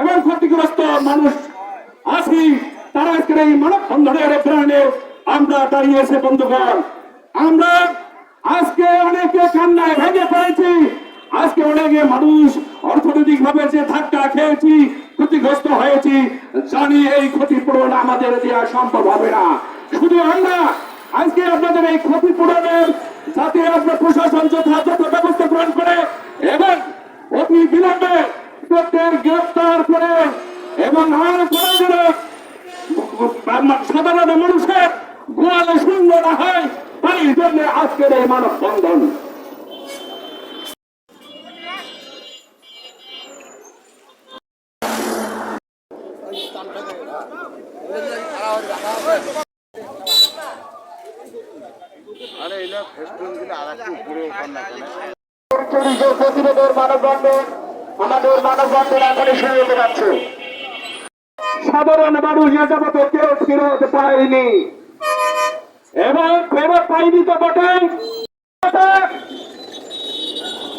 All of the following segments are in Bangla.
এবং ক্ষতিগ্রস্ত মানুষ তারা আজকের এই প্রাণে আমরা দাঁড়িয়েছে বন্ধুগণ। আমরা আজকে অনেকে কান্নায় ভেঙে পড়েছি, আজকে অনেকে মানুষ অর্থনৈতিক ভাবে যে ধাক্কা খেয়েছি, ক্ষতিগ্রস্ত হয়েছি, জানি এই ক্ষতিপূরণ আমাদের দেওয়া সম্ভব হবে না। শুধু আমরা, আজকে আপনাদের এই ক্ষতিপূরণের যাতে আপনার প্রশাসন যথাযথ ব্যবস্থা গ্রহণ করে এবং অতি বিলম্বে প্রত্যেক গ্রেপ্তার করে এবং আর সাধারণ মানুষের গোয়ালে শূন্য না হয় তাই জন্য আজকের এই মানব বন্ধন আরে এগুলো ফেসবুক দিলে আর একটু উপরে ওঠান না কেন? চল্লিশ প্রতিরোধের মানববন্ধন। আমাদের মানববন্ধন এখনই শুরু হতে যাচ্ছে। সাধারণ মানুষ এ যাবতে কেউ ফেরত পায়নি। এবং ফেরত পাইনি তো বটে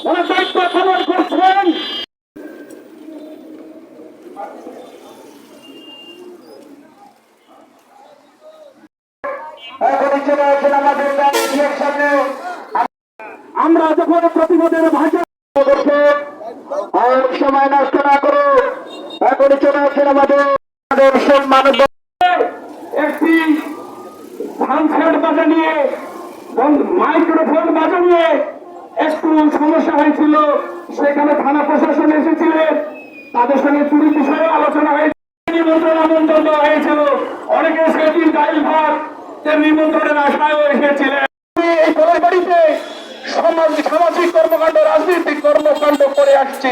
ওরা দায়িত্ব পালন করছেন এখনই চলে আসেন আমাদের ব্যাংকের সামনে আমরা যখন প্রতিবাদের ভাষা করছে আর সময় নষ্ট না করে এখনই চলে আসেন আমাদের সম্মান একটি সানসেট বাজা মাইক্রোফোন বাজা নিয়ে একটু সমস্যা হয়েছিল। সেখানে থানা প্রশাসন এসেছিলেন তাদের সঙ্গে চুরি বিষয়ে আলোচনা হয়েছে। নিমন্ত্রণ আমন্ত্রণ দেওয়া হয়েছিল। অনেকে সেদিন ড্রাইভার যে নিমন্ত্রণের আশায়ও এসেছিলেন। এই বাড়িতে সমাজ সামাজিক কর্মকাণ্ড, রাজনৈতিক কর্মকাণ্ড করে আসছি।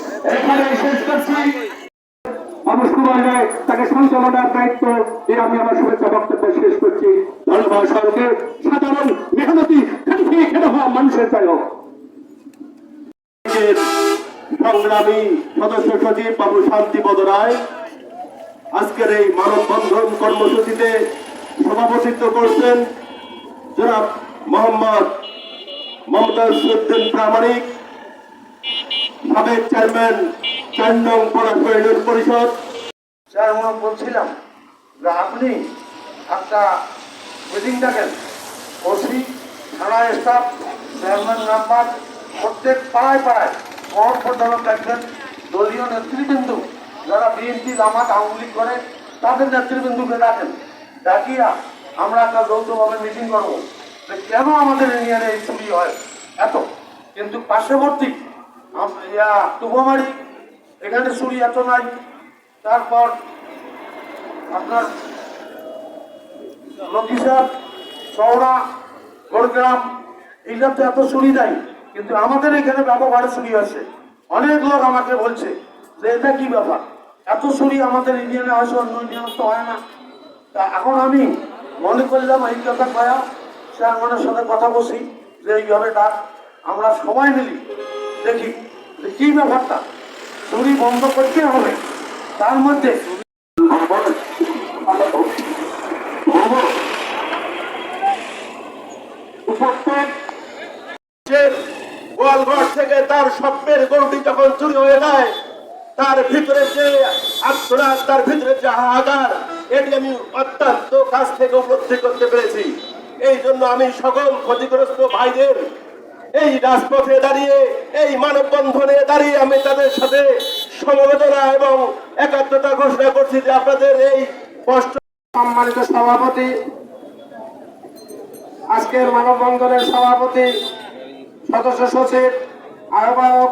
এখানে শেষ করছি। কুমার তাকে সঞ্চালনার দায়িত্ব দিয়ে আমি আমার শুভেচ্ছা বক্তব্য শেষ করছি। ধন্যবাদ সরকে সাধারণ মেহনতি খেয়ে হওয়া মানুষের চাই হোক। সংগ্রামী সদস্য সচিব বাবু শান্তিপদ রায় আজকের এই মানববন্ধন কর্মসূচিতে সভাপতিত্ব করছেন জনাব মোহাম্মদ মমতাজ উদ্দিন প্রামাণিক। সাবেক চেয়ারম্যান চার নং পরাশর পরিষদ। আমরা বলছিলাম যে আপনি একটা মিটিং ডাকেন ওসি, থানা স্টাফ চেয়ারম্যান মেম্বার প্রত্যেক পাড়ায় পাড়ায় মহৎ প্রধানক ডাকবেন দলীয় নেতৃবৃন্দ। যারা বিএনপি, জামাত, আওয়ামী করে, তাদের নেতৃবৃন্দকে ডাকেন। ডাকিয়া আমরা একটা যৌথভাবে মিটিং করব। কেন আমাদের ইউনিয়নে এই চুরি হয়? এত। কিন্তু পার্শ্ববর্তী আম- এখানে নাই। তারপর আপনার লক্ষ্মীসার চওড়া গোড়গ্রাম এইগুলোতে এত চুরি নাই, কিন্তু আমাদের এখানে ব্যাপক হারে চুরি আছে। অনেক লোক আমাকে বলছে যে, এটা কি ব্যাপার? এত চুরি আমাদের ইন্ডিয়ানে হয়েছে অন্য ইন্ডিয়ানে তো হয় না। তা এখন আমি মনে করলাম, এই কথা কয়া চেয়ারম্যানের সাথে কথা বসি যে এইভাবে ডাক, আমরা সবাই মিলি দেখি, কি ব্যাপারটা? বন্ধ করতে হবে। তার মধ্যে গোয়ালঘর থেকে তার স্বপ্নের গরুটি যখন চুরি হয়ে যায়, তার ভিতরে যে আত্মরাত তার ভিতরে যে হাহাকার এটি আমি অত্যন্ত কাছ থেকে উপলব্ধি করতে পেরেছি। এই জন্য আমি সকল ক্ষতিগ্রস্ত ভাইদের এই রাজপথে দাঁড়িয়ে, এই মানববন্ধনে দাঁড়িয়ে আমি তাদের সাথে সমবেদনা এবং একাত্মতা ঘোষণা করছি যে আপনাদের এই কষ্ট সম্মানিত সভাপতি, আজকের মানববন্ধনের সভাপতি, সদস্য সচিব, আহ্বায়ক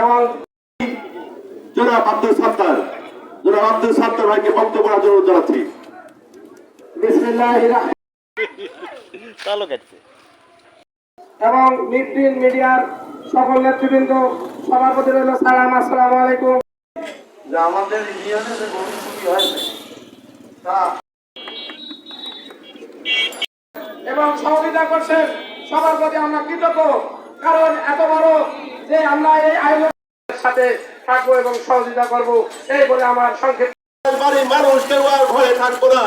এবং জনাব আব্দুল সাত্তার। জনাব আব্দুল সাত্তার ভাইকে বক্তব্য রাখার জন্য জানাচ্ছি। বিসমিল্লাহির রহমানির কালো কাটছে। এবং মিডডিন মিডিয়ার সকল নেতৃবৃন্দ সভাপতি রইল সালাম আসসালামু আলাইকুম। যে আমাদের ইউনিয়নে যে হয়েছে তা এবং সহযোগিতা করছেন সবার প্রতি আমরা কৃতজ্ঞ। কারণ এত বড় যে আমরা এই আয়োজনের সাথে থাকব এবং সহযোগিতা করব এই বলে আমার সংক্ষেপ বাড়ির মানুষ কেউ আর ভয়ে থাকব না।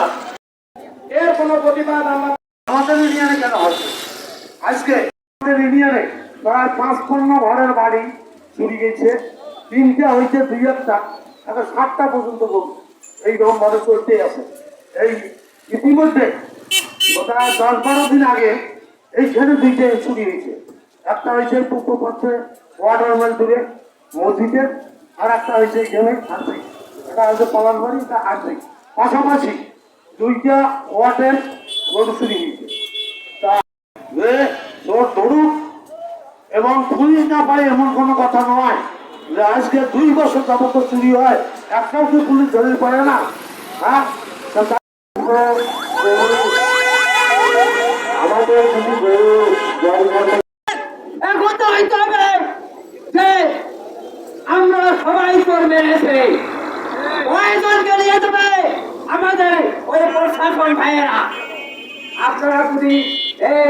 এর কোনো প্রতিবাদ আমরা আমাদের ইউনিয়নে কেন হয়েছে আজকে ইউনিয়নে প্রায় পাঁচ পণ্য ঘরের বাড়ি চুরি গেছে। তিনটা হয়েছে দুই একটা। এখন সাতটা পর্যন্ত গরু এইরকম ভাবে চলতেই আছে। এই ইতিমধ্যে প্রায় দশ বারো দিন আগে এইখানে দুইটা চুরি হয়েছে। একটা হয়েছে পুকুর পথে ওয়াটার মেল দূরে মসজিদের আর একটা হয়েছে এখানে আর্থিক এটা হচ্ছে পালান বাড়ি এটা আর্থিক পাশাপাশি দুইটা ওয়াটের গরু চুরি হয়েছে। ধরুক এবং পুলিশ না পায় এমন কোনো কথা নয় আজকে দুই বছর যাবত চুরি হয়। একটাও কি পুলিশ ধরে পারে না? হ্যাঁ? আমাদের আমরা সবাই চোর মেরেছে। কয়জনকে নিয়ে যাবে আমাদের ওই প্রশাসন ভাইয়েরা, আপনারা যদি এই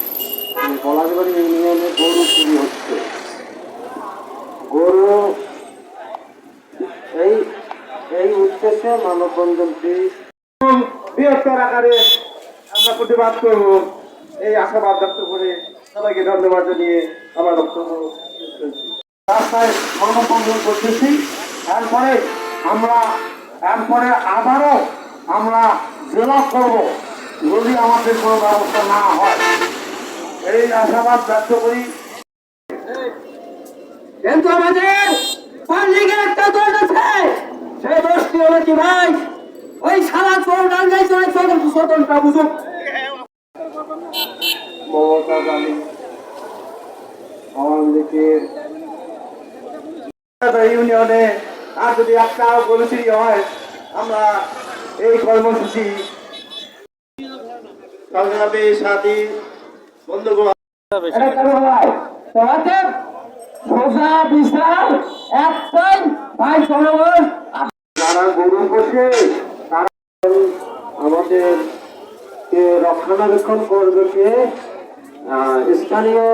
পলাশবাড়ি ইউনিয়নে গরু চুরি হচ্ছে। গরু এই এই উদ্দেশ্যে মানববন্ধনটি বৃহত্তর আকারে আমরা প্রতিবাদ করব। এই আশাবাদ ব্যক্ত করে সবাইকে ধন্যবাদ জানিয়ে আমার বক্তব্য। রাস্তায় মানববন্ধন করতেছি। এরপরে আমরা, এরপরে আবারও আমরা জেলা করব। যদি আমাদের কোনো ব্যবস্থা না হয়। এই আশাবাদ ব্যক্ত করি। কিন্তু আমাদের পাবলিকের একটা দোষ আছে। সেই দোষটি হলো কি ভাই? ওই সারা চোর ডাঙ্গাই চলে চোর স্বতন্ত্র বুঝুক। মমতা গান্ধী আওয়ামী লীগের ইউনিয়নে আর যদি একটা গরুচুরি হয় আমরা এই কর্মসূচি সংগ্রামী সাথী একটাই ভাই জনগণ। যারা গরু বসে তারা আমাদের রক্ষণাবেক্ষণ করবে স্থানীয়